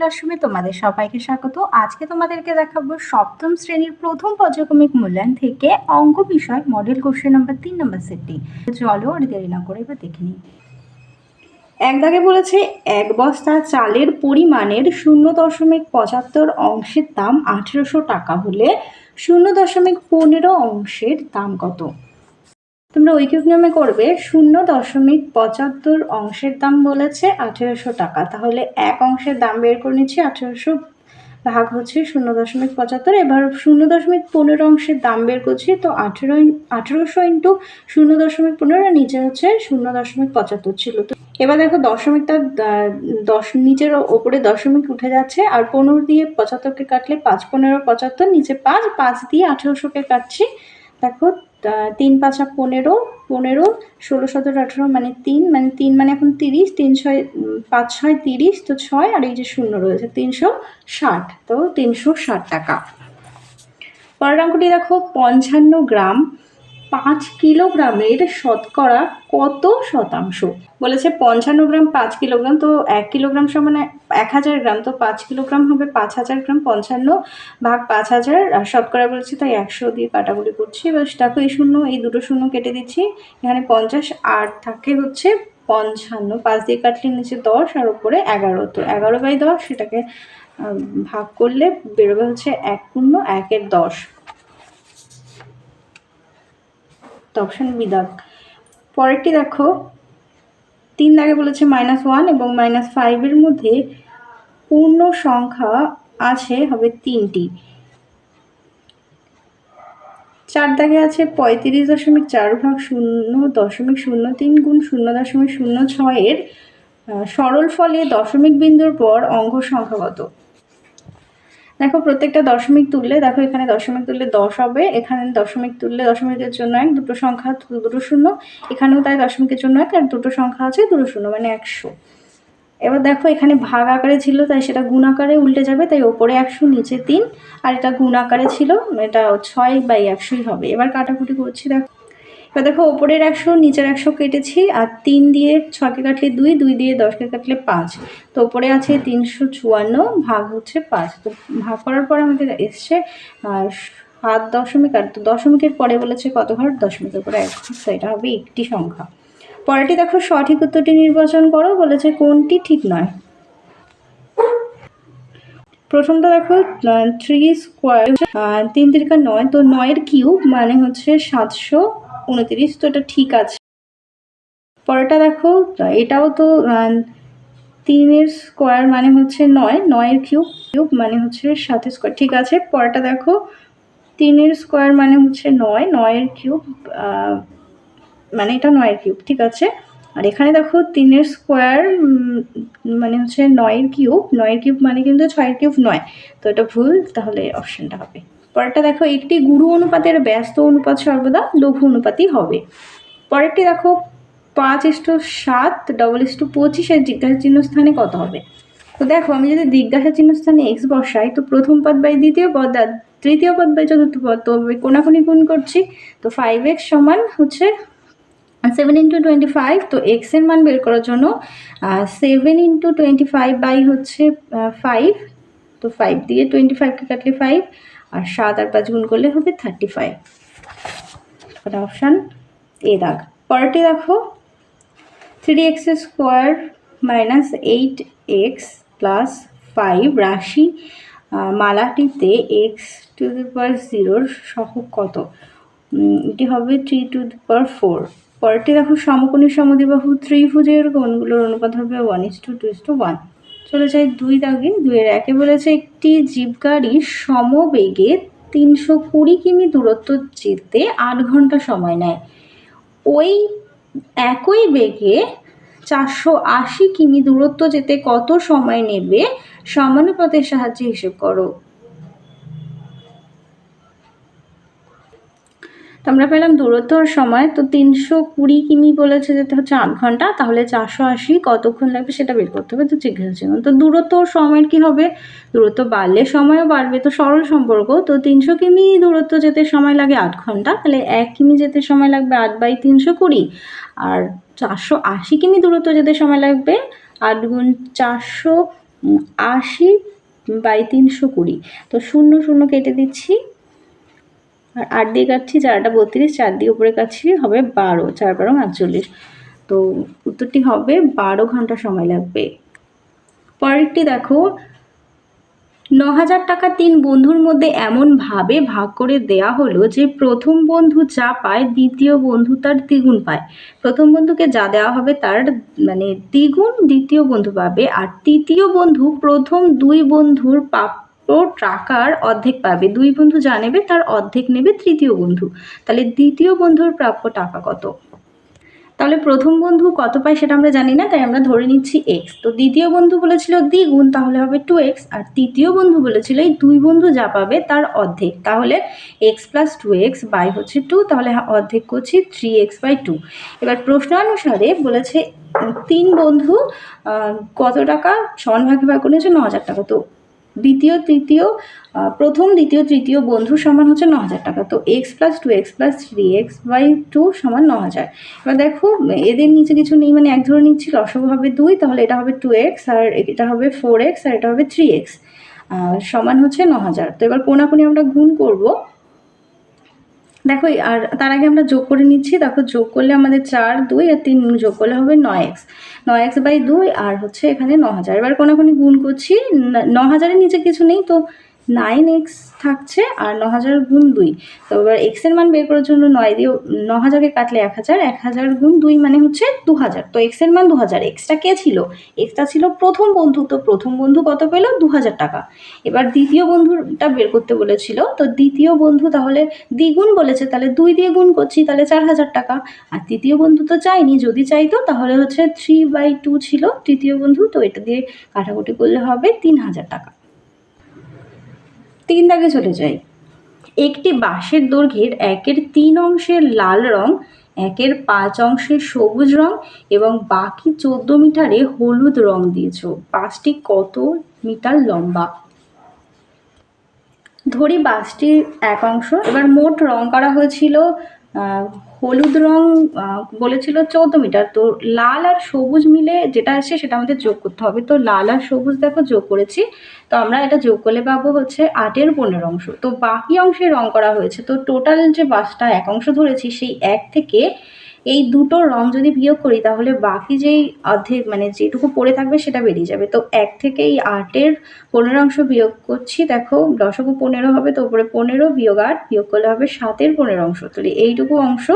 ক্লাসরুমে তোমাদের সবাইকে স্বাগত। আজকে তোমাদেরকে দেখাবো সপ্তম শ্রেণির প্রথম পর্যায়ক্রমিক মূল্যায়ন থেকে অঙ্ক বিষয় মডেল কোশ্চেন নাম্বার তিন নাম্বার সেটটি চলো আর দেরি না করে এবার দেখে নিই। এক দাগে বলেছে, এক বস্তা চালের পরিমাণের শূন্য দশমিক পঁচাত্তর অংশের দাম আঠেরোশো টাকা হলে শূন্য দশমিক পনেরো অংশের দাম কত? তোমরা ঐকিক নিয়মে করবে, শূন্য দশমিক পঁচাত্তর অংশের দাম বলেছে আঠেরোশো টাকা। তাহলে এক অংশের দাম বের করে নিচ্ছি আঠেরোশো, ভাগ হচ্ছে শূন্য দশমিক পঁচাত্তর। এবার শূন্য দশমিক পনেরো অংশের দাম বের করছি, তো আঠেরো আঠেরোশো ইন্টু শূন্য দশমিক পনেরো নিচে হচ্ছে শূন্য দশমিক পঁচাত্তর ছিল। তো এবার দেখো দশমিকটা দশ, নিচের ওপরে দশমিক উঠে যাচ্ছে, আর পনেরো দিয়ে পঁচাত্তরকে কাটলে পাঁচ, পনেরো, পঁচাত্তর, নিচে পাঁচ পাঁচ দিয়ে আঠেরোশোকে কাটছি। দেখো তিন পাঁচা পনেরো পনেরো, ষোলো, সতেরো, আঠেরো মানে তিন মানে তিন মানে এখন তিরিশ, তিন ছয় পাঁচ ছয় তিরিশ, তো ছয়, আর এই যে শূন্য রয়েছে, তিনশো ষাট, তো তিনশো ষাট টাকা। পরের অঙ্কটি দেখো, পঞ্চান্ন গ্রাম পাঁচ কিলোগ্রামের শতকরা কত শতাংশ? বলেছে পঞ্চান্ন গ্রাম পাঁচ কিলোগ্রাম, তো এক কিলোগ্রাম সমান এক হাজার গ্রাম, তো পাঁচ কিলোগ্রাম হবে পাঁচ হাজার গ্রাম, পঞ্চান্ন ভাগ পাঁচ হাজার, আর শতকরা বলেছে তাই একশো দিয়ে কাটাকুটি করছি। এবার দেখো এই শূন্য, এই দুটো শূন্য কেটে দিচ্ছি, এখানে পঞ্চাশ, আর থাকে হচ্ছে পঞ্চান্ন, পাঁচ দিয়ে কাটলে নিচে দশ, আর ওপরে এগারো, তো এগারো বাই দশ সেটাকে ভাগ করলে বেরোবে হচ্ছে এক পূর্ণ একের দশ। অপশান বি দাগ। পরেরটি দেখো, তিন দাগে বলেছে মাইনাস ওয়ান এবং মাইনাস ফাইভের মধ্যে পূর্ণ সংখ্যা আছে হবে তিনটি। চার দাগে আছে পঁয়ত্রিশ দশমিক চার ভাগ শূন্য দশমিক শূন্য তিন গুণ শূন্য দশমিক শূন্য ছয়ের সরল ফলে দশমিক বিন্দুর পর অঙ্ক সংখ্যা কত? দেখো, প্রত্যেকটা দশমিক তুললে, দেখো এখানে দশমিক তুললে দশ হবে, এখানে দশমিক তুললে দশমিকের জন্য এক, দুটো সংখ্যা দুটো শূন্য, এখানেও তাই দশমিকের জন্য এক আর দুটো সংখ্যা আছে দুটো শূন্য মানে একশো। এবার দেখো, এখানে ভাগ আকারে ছিল, তাই সেটা গুণ আকারে উল্টে যাবে, তাই ওপরে একশো, নিচে তিন, আর এটা গুণ আকারে ছিল, এটা ছয় বাই একশোই হবে। এবার কাটাকুটি করছি, দেখো। এবার দেখো, ওপরের একশো, নিচের একশো কেটেছি, আর তিন দিয়ে ছকে কাটলে দুই দুই দিয়ে দশকে কাটলে পাঁচ। তো ওপরে আছে তিনশো চুয়ান্ন, ভাগ হচ্ছে পাঁচ। তো ভাগ করার পর আমাদের এসছে সাত দশমিক, আর তো দশমিকের পরে বলেছে কত ঘর? দশমিকের পরে এক। তো এটা হবে একটি সংখ্যা। পরেরটি দেখো, সঠিক উত্তরটি নির্বাচন করো, বলেছে কোনটি ঠিক নয়। প্রথমটা দেখো থ্রি স্কোয়ার তিন তিরিকা নয়, তো নয়ের কিউব মানে হচ্ছে সাতশো উনতিরিশ, তো এটা ঠিক আছে। পরেরটা দেখো এটাও তো তিনের স্কোয়ার মানে হচ্ছে নয়, নয়ের কিউব কিউব মানে হচ্ছে সাতের স্কোয়ার ঠিক আছে, পরেরটা দেখো, তিনের স্কোয়ার মানে হচ্ছে নয়, নয়ের কিউব মানে এটা নয়ের কিউব ঠিক আছে? আর এখানে দেখো, তিনের স্কোয়ার মানে হচ্ছে নয়ের কিউব নয়ের কিউব মানে কিন্তু ছয়ের কিউব নয়। তো এটা ভুল, তাহলে অপশানটা হবে। পরেরটা দেখো, একটি গুরু অনুপাতের ব্যস্ত অনুপাত সর্বদা লঘু অনুপাতই হবে। পরেরটি দেখো, পাঁচ ইস্টু সাত ডবল ইস্টু পঁচিশের জিজ্ঞাসা চিহ্ন স্থানে কত হবে? তো দেখো, আমি যদি জিজ্ঞাসা চিহ্ন স্থানে এক্স বসাই, তো প্রথম পদ বাই দ্বিতীয় পদ আর তৃতীয় পদ বাই চতুর্থ পদ, তো কোনাকুনি গুণ করছি, তো ফাইভ এক্স সমান হচ্ছে সেভেন ইন্টু টোয়েন্টি ফাইভ তো এক্সের মান বের করার জন্য seven into twenty five by হচ্ছে ফাইভ তো ফাইভ দিয়ে টোয়েন্টি ফাইভকে কাটলে ফাইভ আর সাত আর পাঁচ গুণ করলে হবে থার্টি ফাইভ অপশান এ দাগ। পরেরটি দেখো three x square minus eight x plus five রাশি মালাটিতে এক্স টু দি পাওয়ার জিরোর সহ কত? এটি হবে three to the power four পরেরটি দেখো, সমকোণী সমদিবাহু ত্রিভুজের কোণগুলোর অনুপাত হবে one is to two is to one চলে যাই দুই দাগে। দুইয়ের একে বলেছে একটি জিপ গাড়ি সমবেগে তিনশো কুড়ি কিমি দূরত্ব যেতে আট ঘণ্টা সময় নেয়। ওই একই বেগে চারশো আশি কিমি দূরত্ব যেতে কত সময় নেবে? সমানুপাতের সাহায্যে হিসেব করো। তো আমরা পেলাম দূরত্বর সময়, তো তিনশো কুড়ি কিমি বলেছে যেতে হচ্ছে আধ ঘণ্টা, তাহলে চারশো আশি কতক্ষণ লাগবে সেটা বের করতে হবে, তো জিজ্ঞাসা ছিল। তো দূরত্ব সময়ের কি হবে? দূরত্ব বাড়লে সময়ও বাড়বে, তো সরল সম্পর্ক, তো তিনশো কিমি দূরত্ব যেতে সময় লাগে আট ঘণ্টা, তাহলে এক কিমি যেতে সময় লাগবে আট বাই তিনশো কুড়ি, আর চারশো আশি কিমি দূরত্ব যেতে সময় লাগবে আট গুণ চারশো আশি বাই তিনশো কুড়ি, তো শূন্য শূন্য কেটে দিচ্ছি। আর আট দিয়ে কাটছি চারটা বত্রিশ, চার দিয়ে উপরে কাটছি, হবে বারো, চার বারো আটচল্লিশ তো উত্তরটি হবে বারো ঘণ্টা সময় লাগবে। পরেরটি দেখো ন হাজার টাকা তিন বন্ধুর মধ্যে এমনভাবে ভাগ করে দেয়া হলো যে প্রথম বন্ধু যা পায়, দ্বিতীয় বন্ধু তার দ্বিগুণ পায়। প্রথম বন্ধুকে যা দেওয়া হবে তার মানে দ্বিগুণ দ্বিতীয় বন্ধু পাবে, আর তৃতীয় বন্ধু প্রথম দুই বন্ধুর প্রাপ্য টাকার অর্ধেক পাবে। দুই বন্ধু যা নেবে তার অর্ধেক নেবে তৃতীয় বন্ধু। তাহলে দ্বিতীয় বন্ধুর প্রাপ্য টাকা কত? তাহলে প্রথম বন্ধু কত পায় সেটা আমরা জানি না, তাই আমরা ধরে নিচ্ছি এক্স তো দ্বিতীয় বন্ধু বলেছিল দ্বিগুণ, তাহলে হবে টু এক্স আর তৃতীয় বন্ধু বলেছিল এই দুই বন্ধু যা পাবে তার অর্ধেক। তাহলে x plus two x by হচ্ছে টু তাহলে অর্ধেক করছি থ্রি এক্স বাই টু এবার প্রশ্ন অনুসারে বলেছে তিন বন্ধু কত টাকা? সমান ভাগে ভাগ করেছে ন হাজার টাকা। তো দ্বিতীয়, তৃতীয় প্রথম, দ্বিতীয়, তৃতীয় বন্ধু সমান হচ্ছে ন হাজার টাকা। তো x plus two x plus three x by two সমান ন হাজার। এবার দেখো, এদের নিচে কিছু নেই মানে এক ধরনের নিচ্ছি লসগু হবে দুই, তাহলে এটা হবে টু এক্স আর এটা হবে ফোর এক্স আর এটা হবে থ্রি এক্স সমান হচ্ছে ন হাজার। তো এবার কোনাকুনি আমরা গুণ করব। দেখো, আর তার আগে আমরা যোগ করে নিচ্ছি। দেখো, যোগ করলে আমাদের চার, দুই আর তিন যোগ করলে হবে নয় এক্স। নয় এক্স বাই দুই আর হচ্ছে এখানে ন হাজার। এবার কোনাকুনি গুণ করছি, ন- হাজারের নিচে কিছু নেই, তো নাইন এক্স থাকছে আর ন হাজার গুণ দুই। তো এবার এক্সের মান বের করার জন্য নয় দিয়ে ন হাজারকে কাটলে এক হাজার এক হাজার গুণ দুই মানে হচ্ছে দু হাজার তো এক্সের মান দু হাজার এক্সটা কে ছিল? এক্সটা ছিল প্রথম বন্ধু। তো প্রথম বন্ধু কত পেল? দু হাজার টাকা। এবার দ্বিতীয় বন্ধুটা বের করতে বলেছিল। তো দ্বিতীয় বন্ধু তাহলে দ্বিগুণ বলেছে, তাহলে দুই দিয়ে গুণ করছি, তাহলে চার হাজার টাকা। আর তৃতীয় বন্ধু তো চাইনি যদি চাইতো তাহলে হচ্ছে থ্রি বাই টু ছিল তৃতীয় বন্ধু। তো এটা দিয়ে কাটাকুটি করলে হবে তিন হাজার টাকা। তিন দাগে চলে যাই একটি বাঁশের দৈর্ঘ্যের একের তিন অংশের লাল রং, একের পাঁচ অংশের সবুজ রং এবং বাকি চোদ্দ মিটারে হলুদ রং দিয়েছ। বাসটি কত মিটার লম্বা? ধরি বাসটির এক অংশ। এবার মোট রং করা হয়েছিল হলুদ রং বলেছিল চৌদ্দ মিটার। তো লাল আর সবুজ মিলে যেটা আছে সেটা আমাদের যোগ করতে হবে। তো লাল আর সবুজ দেখো যোগ করেছি। তো আমরা এটা যোগ করলে পাবো হচ্ছে আটের পনেরো অংশ। তো বাকি অংশে রং করা হয়েছে। তো টোটাল যে বাসটা এক অংশ ধরেছি, সেই এক থেকে এই দুটো রং যদি বিয়োগ করি, তাহলে বাকি যেই অর্ধেক মানে যেটুকু পড়ে থাকবে সেটা বেরিয়ে যাবে। তো এক থেকে এই আটের পনেরো অংশ বিয়োগ করছি, দেখো দশকও পনেরো হবে, তো উপরে পনেরো বিয়োগ আট বিয়োগ করলে হবে সাতের পনেরো অংশ। তাহলে এইটুকু অংশ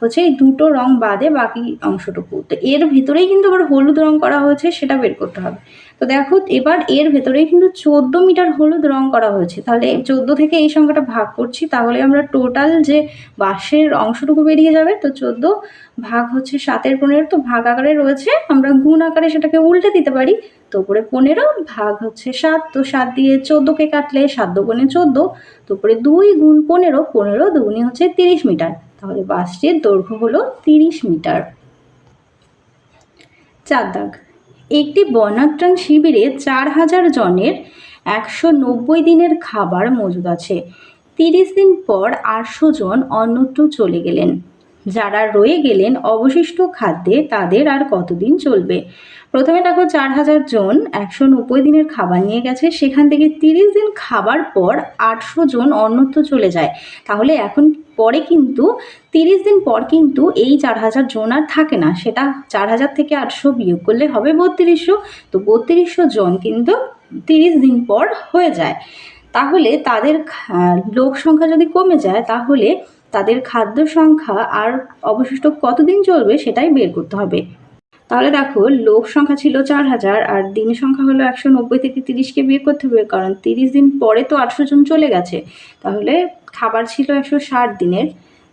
হচ্ছে এই দুটো রং বাদে বাকি অংশটুকু। তো এর ভিতরেই কিন্তু আবার হলুদ রং করা হয়েছে, সেটা বের করতে হবে। তো দেখো, এবার এর ভেতরেই কিন্তু চোদ্দ মিটার হলুদ রং করা হয়েছে। তাহলে চোদ্দ থেকে এই সংখ্যাটা ভাগ করছি, তাহলে আমরা টোটাল যে বাঁশের অংশটুকু বেরিয়ে যাবে, তো চোদ্দ ভাগ হচ্ছে সাতের পনেরো, তো ভাগ আকারে রয়েছে, আমরা গুণ আকারে সেটাকে উল্টে দিতে পারি, তো উপরে পনেরো ভাগ হচ্ছে সাত, তো সাত দিয়ে চোদ্দোকে কাটলে সাত দুগুণে চোদ্দ, তো উপরে দুই গুণ পনেরো পনেরো দুগুণে হচ্ছে তিরিশ মিটার, তাহলে বাসটির দৈর্ঘ্য হলো তিরিশ মিটার। চার দাগ। একটি বন্যাত্রাণ শিবিরে চার হাজার জনের একশো নব্বই দিনের খাবার মজুদ আছে। তিরিশ দিন পর আটশো জন অন্যত্র চলে গেলেন। যারা রয়ে গেলেন অবশিষ্ট খাদ্যে তাদের আর কতদিন চলবে? প্রথমে দেখো চার হাজার জন একশো নব্বই দিনের খাবার নিয়ে গেছে। সেখান থেকে তিরিশ দিন খাবার পর আটশো জন অন্যত্র চলে যায়। তাহলে এখন পরে কিন্তু, তিরিশ দিন পর কিন্তু এই চার হাজার জন আর থাকে না। সেটা চার হাজার থেকে আটশো বিয়োগ করলে হবে বত্রিশশো। তো বত্রিশশো জন কিন্তু তিরিশ দিন পর হয়ে যায়। তাহলে তাদের লোক সংখ্যা যদি কমে যায়, তাহলে তাদের খাদ্য সংখ্যা আর অবশিষ্ট কতদিন চলবে সেটাই বের করতে হবে। তাহলে দেখো লোক সংখ্যা ছিল চার হাজার আর দিন সংখ্যা হলো একশো নব্বই থেকে তিরিশকে বিয়ে করতে হবে, কারণ তিরিশ দিন পরে তো আটশো জন চলে গেছে। তাহলে খাবার ছিল একশো ষাট দিনের,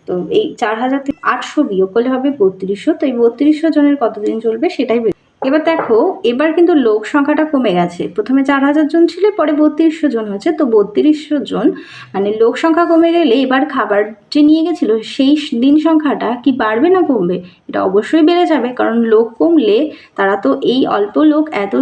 তো এই চার হাজার থেকে আটশো বিয়োগ করলে হবে বত্রিশশো, তো এই বত্রিশশো জনের কতদিন চলবে সেটাই বের এবার দেখো, এবার কিন্তু লোক সংখ্যাটা কমে গেছে। প্রথমে চার হাজার জন ছিল, পরে বত্রিশশো জন হয়েছে। তো বত্রিশশো জন মানে লোক সংখ্যা কমে গেলে এবার খাবার যে নিয়ে গেছিল, সেই দিন সংখ্যাটা কি বাড়বে না কমবে? এটা অবশ্যই বেড়ে যাবে, কারণ লোক কমলে তারা তো এই অল্প লোক এত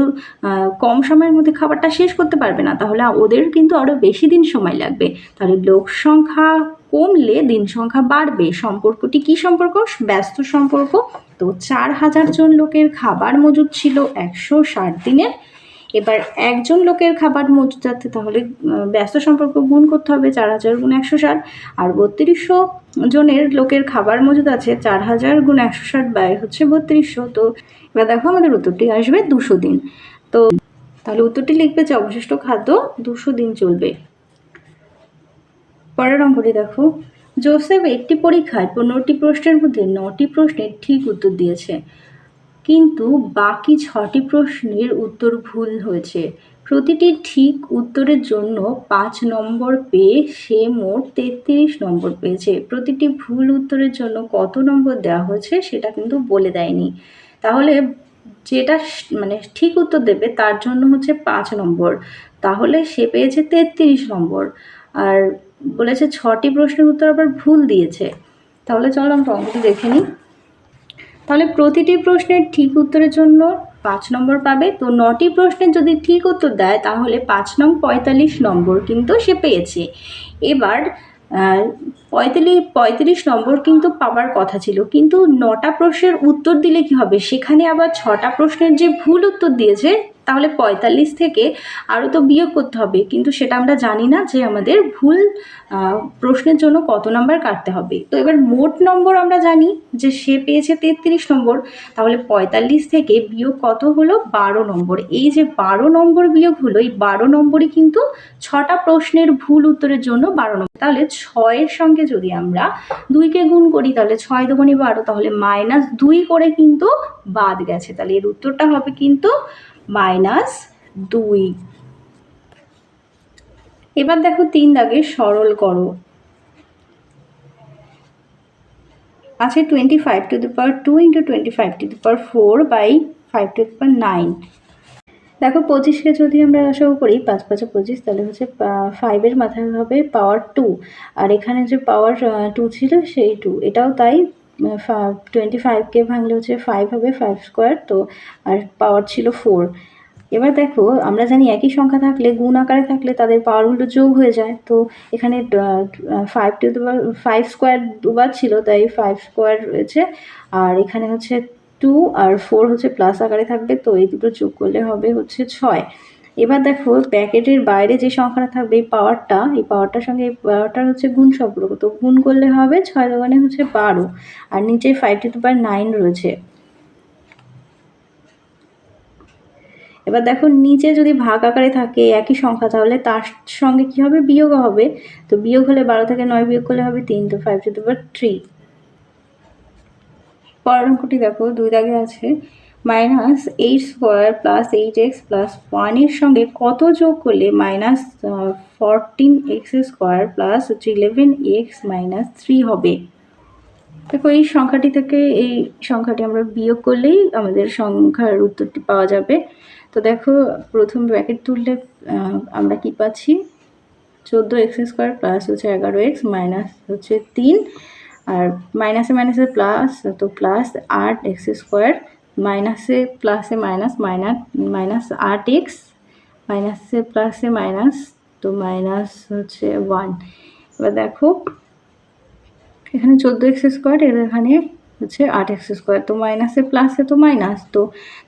কম সময়ের মধ্যে খাবারটা শেষ করতে পারবে না। তাহলে ওদের কিন্তু আরও বেশি দিন সময় লাগবে। তাহলে লোক সংখ্যা কমলে দিন সংখ্যা বাড়বে। সম্পর্কটি কি সম্পর্ক? ব্যস্ত সম্পর্ক। তো চার হাজার জন লোকের খাবার মজুদ ছিল একশো ষাট দিনের। এবার একজন লোকের খাবার মজুদ আছে তাহলে ব্যস্ত সম্পর্ক গুণ করতে হবে চার হাজার গুণ একশো ষাট। আর বত্রিশশো জনের লোকের খাবার মজুদ আছে চার হাজার গুণ একশো ষাট ব্যয় হচ্ছে বত্রিশশো। তো এবার দেখো আমাদের উত্তরটি আসবে দুশো দিন। তো তাহলে উত্তরটি লিখবে যে অবশিষ্ট খাদ্য দুশো দিন চলবে। পরের অঙ্কটি দেখো। জোসেফ একটি পরীক্ষায় পনেরোটি প্রশ্নের মধ্যে নটি প্রশ্নের ঠিক উত্তর দিয়েছে। কিন্তু বাকি ছটি প্রশ্নের উত্তর ভুল হয়েছে। প্রতিটি ঠিক উত্তরের জন্য পাঁচ নম্বর পেয়ে সে মোট তেত্রিশ নম্বর পেয়েছে। প্রতিটি ভুল উত্তরের জন্য কত নম্বর দেওয়া হয়েছে সেটা কিন্তু বলে দেয়নি। তাহলে যেটা মানে ঠিক উত্তর দেবে তার জন্য হচ্ছে পাঁচ নম্বর। তাহলে সে পেয়েছে তেত্রিশ নম্বর। আর বলেছে, ছটি প্রশ্নের উত্তর আবার ভুল দিয়েছে। তাহলে চলো আমরা অঙ্কটি দেখে নিই। তাহলে প্রতিটি প্রশ্নের ঠিক উত্তরের জন্য পাঁচ নম্বর পাবে। তো নটি প্রশ্নের যদি ঠিক উত্তর দেয়, তাহলে পাঁচ নং পঁয়তাল্লিশ নম্বর কিন্তু সে পেয়েছে। এবার পঁয়তাল্লিশ পঁয়ত্রিশ নম্বর কিন্তু পাওয়ার কথা ছিল। কিন্তু নটা প্রশ্নের উত্তর দিলে কি হবে? সেখানে আবার ছটা প্রশ্নের যে ভুল উত্তর দিয়েছে তাহলে পঁয়তাল্লিশ থেকে আরও তো বিয়োগ করতে হবে। কিন্তু সেটা আমরা জানি না যে আমাদের ভুল প্রশ্নের জন্য কত নাম্বার কাটতে হবে। তো এবার মোট নম্বর আমরা জানি যে সে পেয়েছে তেত্রিশ নম্বর তাহলে পঁয়তাল্লিশ থেকে বিয়োগ কত হলো? বারো নম্বর এই যে বারো নম্বর বিয়োগ হলো, এই বারো নম্বরই কিন্তু ছটা প্রশ্নের ভুল উত্তরের জন্য বারো নম্বর তাহলে ছয়ের সঙ্গে যদি আমরা দুইকে গুণ করি, তাহলে ছয় দোকানি বারো, তাহলে মাইনাস দুই করে কিন্তু বাদ গেছে। তাহলে এর উত্তরটা হবে কিন্তু মাইনাস দুই। এবার দেখো তিন দাগে সরল করো। আছে twenty five to the power two into twenty five to the power four by five to the power nine দেখো পঁচিশকে যদি আমরা লসাগু করি, পাঁচ পাঁচে পঁচিশ, তাহলে হচ্ছে ফাইভের মাথায় হবে পাওয়ার টু আর এখানে যে পাওয়ার টু ছিল, সেই টু এটাও তাই টোয়েন্টি ফাইভকে ভাঙলে হচ্ছে ফাইভ হবে ফাইভ স্কোয়ার তো আর পাওয়ার ছিল ফোর এবার দেখো, আমরা জানি একই সংখ্যা থাকলে, গুণ আকারে থাকলে তাদের পাওয়ারগুলো যোগ হয়ে যায়। তো এখানে ফাইভ টু দুবার ফাইভ স্কোয়ার দুবার ছিল, তাই ফাইভ স্কোয়ার রয়েছে। আর এখানে হচ্ছে টু আর ফোর হচ্ছে প্লাস আকারে থাকবে, তো এই দুটো যোগ করলে হবে হচ্ছে ছয়। এবার দেখো, প্যাকেটের বাইরে যে সংখ্যাটা থাকবে এই পাওয়ারটা এই পাওয়ারটার সঙ্গে এই পাওয়ারটার হচ্ছে গুণ সম্পর্ক। তো গুণ করলে হবে ছয় দোকানে হচ্ছে বারো, আর নিচে ফাইভ টু দুবার নাইন রয়েছে। এবার দেখো, নিচে যদি ভাগ আকারে থাকে একই সংখ্যা, তাহলে তার সঙ্গে কি হবে? বিয়োগ হবে। তো বিয়োগ হলে বারো থেকে নয় বিয়োগ করলে হবে তিন, তো ফাইভ টু পাওয়ার থ্রি পরের অঙ্কটি দেখো, দুই দাগে আছে। Minus eight square plus eight x plus ওয়ানের সঙ্গে কত যোগ করলে minus fourteen x square plus হচ্ছে ইলেভেন এক্স মাইনাস থ্রি হবে? দেখো এই সংখ্যাটি থেকে এই সংখ্যাটি আমরা বিয়োগ করলেই আমাদের সংখ্যার উত্তরটি পাওয়া যাবে। তো দেখো প্রথম ব্র্যাকেট তুললে আহ, আমরা কি পাচ্ছি? চোদ্দ এক্স স্কোয়ার প্লাস হচ্ছে এগারো এক্স মাইনাস হচ্ছে তিন। আর মাইনাসে মাইনাসে প্লাস তো প্লাস আট এক্স স্কোয়ার মাইনাসে প্লাসে মাইনাস মাইনাস মাইনাস আট এক্স মাইনাসে প্লাসে মাইনাস তো মাইনাস হচ্ছে ওয়ান এবার দেখো, এখানে চোদ্দ এক্স স্কোয়ার এর এখানে হচ্ছে আট এক্স স্কোয়ার তো মাইনাসে প্লাসে তো মাইনাস তো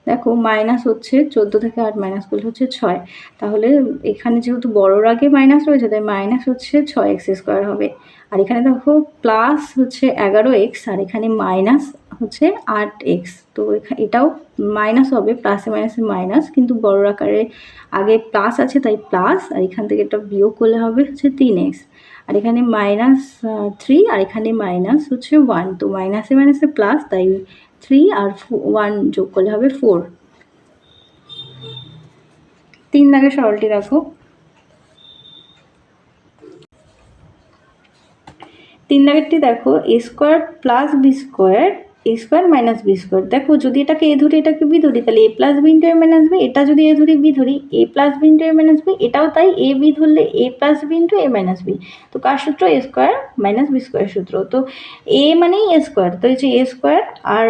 দেখো মাইনাস হচ্ছে চোদ্দ থেকে আট মাইনাস করলে হচ্ছে ছয়। তাহলে এখানে যেহেতু বড়োর আগে মাইনাস রয়েছে, তাই মাইনাস হচ্ছে ছয় এক্স স্কোয়ার হবে। আর এখানে দেখো প্লাস হচ্ছে এগারো এক্স আর এখানে মাইনাস হচ্ছে আট এক্স তো এটাও মাইনাস হবে প্লাসে মাইনাসে মাইনাস কিন্তু বড় আকারে আগে প্লাস আছে, তাই প্লাস আর এখান থেকে এটা বিয়োগ করলে হবে হচ্ছে তিন এক্স আর এখানে মাইনাস থ্রি আর এখানে মাইনাস হচ্ছে ওয়ান তো মাইনাসে মাইনাসে প্লাস তাই থ্রি আর ওয়ান যোগ করলে হবে ফোর তিন দাগের সরলটি দেখো। তিন দাগেরটি দেখো A square plus B square A square minus B square দেখো, যদি এটাকে এ ধরি, এটাকে বি ধরি, তাহলে A plus B into A minus B এটা যদি এ ধরি বি ধরি A plus B into A minus B এটাও তাই এ বি ধরলে A plus B into A minus B তো কার সূত্র? A square minus B square সূত্র। তো এ মানেই এ স্কোয়ার তো এই যে এ স্কোয়ার আর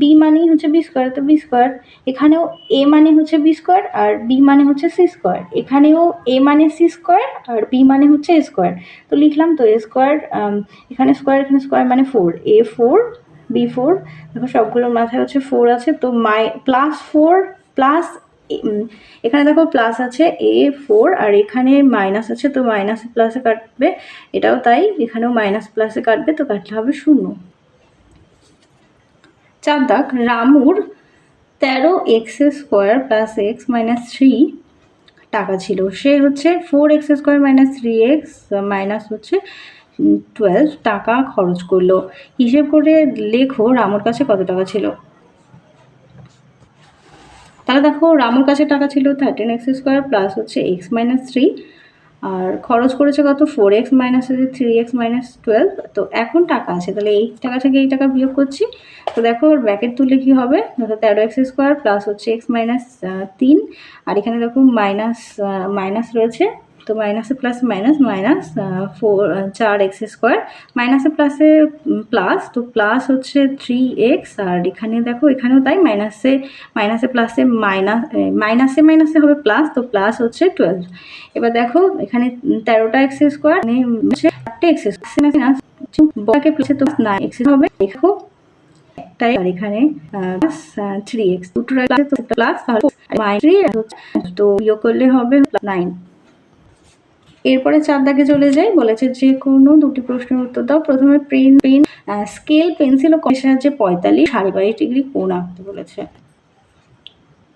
বি মানেই হচ্ছে বি স্কোয়ার তো বি স্কোয়ার এখানেও এ মানে হচ্ছে বি স্কোয়ার আর বি মানে হচ্ছে সি স্কোয়ার এখানেও এ মানে সি স্কোয়ার আর বি মানে হচ্ছে এ স্কোয়ার তো লিখলাম তো এ স্কোয়ার এখানে স্কোয়ার এখানে স্কোয়ার মানে four A four B four দেখো সবগুলোর মাথায় হচ্ছে ফোর আছে। তো মাই প্লাস ফোর প্লাস এখানে দেখো প্লাস আছে এ ফোর আর এখানে মাইনাস আছে, তো মাইনাস প্লাসে কাটবে। এটাও তাই, এখানেও মাইনাস প্লাসে কাটবে, তো কাটলে হবে শূন্য। চার দাগ রামুর তেরো x square plus x minus three টাকা ছিল। সে হচ্ছে four x square minus three x minus হচ্ছে টুয়েলভ টাকা খরচ করল। হিসেব করে লেখো রামুর কাছে কত টাকা ছিল। তাহলে দেখো রামুর কাছে টাকা ছিল থার্টিন এক্স স্কোয়ার প্লাস হচ্ছে এক্স মাইনাস থ্রি আর খরচ করেছে কত? ফোর এক্স মাইনাস আছে থ্রি এক্স মাইনাস টুয়েলভ তো এখন টাকা আছে, তাহলে এই টাকা থেকে এই টাকা বিয়োগ করছি। তো দেখো, ওর ব্র্যাকেট তুললে কী হবে? দেখো তেরো এক্স স্কোয়ার প্লাস হচ্ছে এক্স মাইনাস তিন। আর এখানে দেখো মাইনাস মাইনাস রয়েছে তো মাইনাসে প্লাস মাইনাস মাইনাস ফোর চার এক্স স্কোয়ার মাইনাসে প্লাসে প্লাস তো প্লাস হচ্ছে থ্রি এক্স আর এখানে দেখো, এখানেও তাই মাইনাসে মাইনাসে প্লাসে মাইনাস মাইনাসে মাইনাসে হবে প্লাস তো প্লাস হচ্ছে টুয়েলভ এবার দেখো, এখানে তেরোটা এক্স স্কোয়ার চারটে এক্স স্কোয়ার প্লাসে তো না এক্স হবে। দেখো একটাই আর এখানে থ্রি এক্স দুটো প্লাস তাহলে থ্রি তো ইয়ে করলে হবে নাইন এরপরে চার দাগে চলে যাই, বলেছে যে কোনো দুটি প্রশ্নের উত্তর দাও। প্রথমে পেন পেন স্কেল, পেন্সিল ও কয়ের সাহায্যে পঁয়তাল্লিশ, সাড়ে বাইশ ডিগ্রি কোণ আঁকতে বলেছে।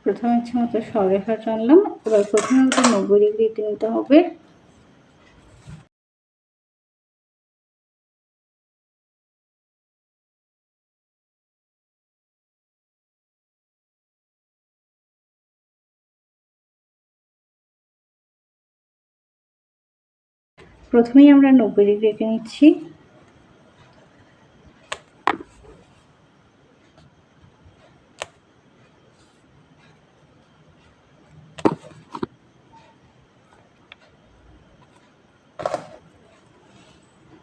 প্রথমে ইচ্ছে মতো সরেখা টানলাম এবার প্রথমে নব্বই ডিগ্রিতে নিতে হবে। প্রথমেই আমরা নব্বই ডিগ্রি এঁকে নিচ্ছি।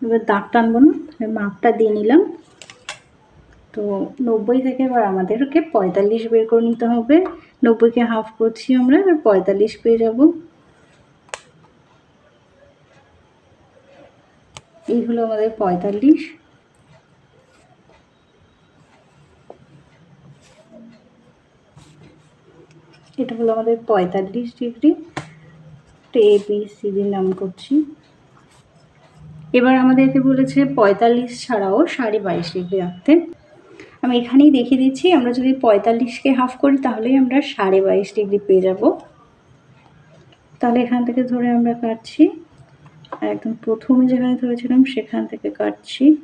এবার দাগ টানবো না মাপটা দিয়ে নিলাম। তো নব্বই থেকে এবার আমাদেরকে পঁয়তাল্লিশ বের করে নিতে হবে। নব্বইকে হাফ করছি আমরা, এবার পঁয়তাল্লিশ পেয়ে যাব। এই হলো আমাদের পঁয়তাল্লিশ। এটা হলো আমাদের পঁয়তাল্লিশ degree. A, B, C, D নাম করছি। এবার আমাদেরকে বলেছে পঁয়তাল্লিশ ছাড়াও সাড়ে বাইশ ডিগ্রি রাখতে আমি এখানেই দেখিয়ে দিচ্ছি, আমরা যদি পঁয়তাল্লিশকে হাফ করি তাহলেই আমরা সাড়ে বাইশ ডিগ্রি পেয়ে যাব। তাহলে এখান থেকে ধরে আমরা কাটছি। একদম প্রথমে যেখানে ধরেছিলাম সেখান থেকে কাটছি।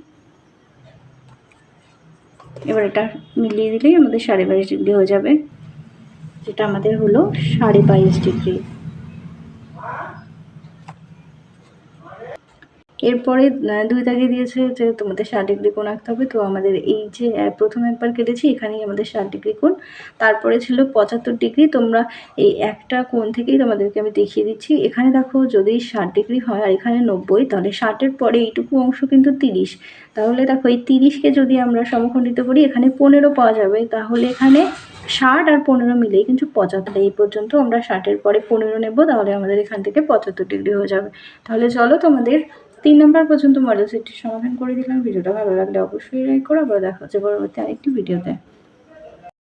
এবার এটা মিলিয়ে দিলেই আমাদের সাড়ে বাইশ ডিগ্রি হয়ে যাবে। যেটা আমাদের হলো সাড়ে বাইশ ডিগ্রি। এরপরে দুই দাগে দিয়েছে যে তোমাদের ষাট ডিগ্রি কোণ আঁকতে হবে। তো আমাদের এই যে প্রথম একবার কেটেছি, এখানেই আমাদের ষাট ডিগ্রি কোণ। তারপরে ছিল পঁচাত্তর ডিগ্রি। তোমরা এই একটা কোণ থেকেই তোমাদেরকে আমি দেখিয়ে দিচ্ছি। এখানে দেখো, যদি ষাট ডিগ্রি হয় আর এখানে নব্বই, তাহলে ষাটের পরে এইটুকু অংশ কিন্তু তিরিশ। তাহলে দেখো, এই তিরিশকে যদি আমরা সমখণ্ডিত করি, এখানে পনেরো পাওয়া যাবে। তাহলে এখানে ষাট আর পনেরো মিলেই কিন্তু পঁচাত্তর। এই পর্যন্ত আমরা ষাটের পরে পনেরো নেব, তাহলে আমাদের এখান থেকে পঁচাত্তর ডিগ্রি হয়ে যাবে। তাহলে চলো তোমাদের তিন নম্বর পর্যন্ত মডেল সেটটির সমাধান করে দিলাম। ভিডিওটা ভালো লাগলে অবশ্যই লাইক করো। আবার দেখা হচ্ছে পরবর্তী আরেকটি ভিডিওতে